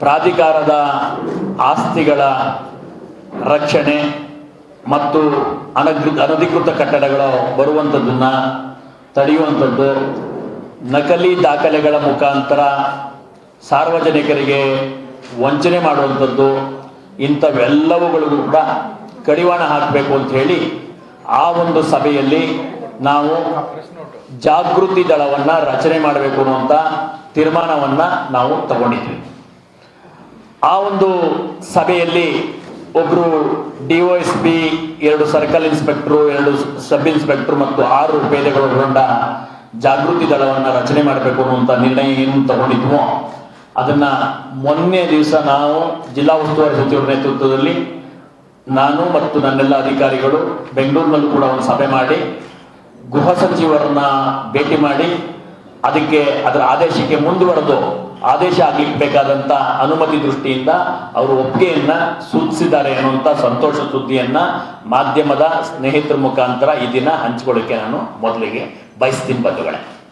ಪ್ರಾಧಿಕಾರದ ಆಸ್ತಿಗಳ ರಕ್ಷಣೆ ಮತ್ತು ಅನಗೃ ಅನಧಿಕೃತ ಕಟ್ಟಡಗಳು ಬರುವಂಥದ್ದನ್ನು ತಡೆಯುವಂಥದ್ದು ನಕಲಿ ದಾಖಲೆಗಳ ಮುಖಾಂತರ ಸಾರ್ವಜನಿಕರಿಗೆ ವಂಚನೆ ಮಾಡುವಂಥದ್ದು ಇಂಥವೆಲ್ಲವುಗಳಿಗೂ ಕೂಡ ಕಡಿವಾಣ ಹಾಕಬೇಕು ಅಂತ ಹೇಳಿ ಆ ಒಂದು ಸಭೆಯಲ್ಲಿ ನಾವು ಜಾಗೃತಿ ದಳವನ್ನು ರಚನೆ ಮಾಡಬೇಕು ಅನ್ನುವಂಥ ತೀರ್ಮಾನವನ್ನು ನಾವು ತಗೊಂಡಿದ್ವಿ. ಆ ಒಂದು ಸಭೆಯಲ್ಲಿ ಒಬ್ಬರು ಡಿ ಒ ಎಸ್ ಪಿ, ಎರಡು ಸರ್ಕಲ್ ಇನ್ಸ್ಪೆಕ್ಟ್ರು, ಎರಡು ಸಬ್ ಇನ್ಸ್ಪೆಕ್ಟ್ರು ಮತ್ತು ಆರು ಪೇದೆಗಳು ಒಳಗೊಂಡ ಜಾಗೃತಿ ದಳವನ್ನು ರಚನೆ ಮಾಡಬೇಕು ಅನ್ನುವಂಥ ನಿರ್ಣಯ ಏನು ತಗೊಂಡಿದ್ವೋ, ಅದನ್ನ ಮೊನ್ನೆ ದಿವಸ ನಾವು ಜಿಲ್ಲಾ ಉಸ್ತುವಾರಿ ಸಚಿವರ ನೇತೃತ್ವದಲ್ಲಿ ನಾನು ಮತ್ತು ನನ್ನೆಲ್ಲ ಅಧಿಕಾರಿಗಳು ಬೆಂಗಳೂರಿನಲ್ಲೂ ಕೂಡ ಒಂದು ಸಭೆ ಮಾಡಿ ಗೃಹ ಸಚಿವರನ್ನ ಭೇಟಿ ಮಾಡಿ, ಅದಕ್ಕೆ ಅದರ ಆದೇಶಕ್ಕೆ ಮುಂದುವರೆದು ಆದೇಶ ಆಗ್ಲಿಕ್ಕೆ ಬೇಕಾದಂತ ಅನುಮತಿ ದೃಷ್ಟಿಯಿಂದ ಅವರು ಒಪ್ಪಿಗೆಯನ್ನ ಸೂಚಿಸಿದ್ದಾರೆ ಅನ್ನುವಂಥ ಸಂತೋಷ ಸುದ್ದಿಯನ್ನ ಮಾಧ್ಯಮದ ಸ್ನೇಹಿತರ ಮುಖಾಂತರ ಈ ದಿನ ಹಂಚಿಕೊಳ್ಳಕ್ಕೆ ನಾನು ಮೊದಲಿಗೆ ಬಯಸ್ತೀನಿ ಬಂಧುಗಳೇ.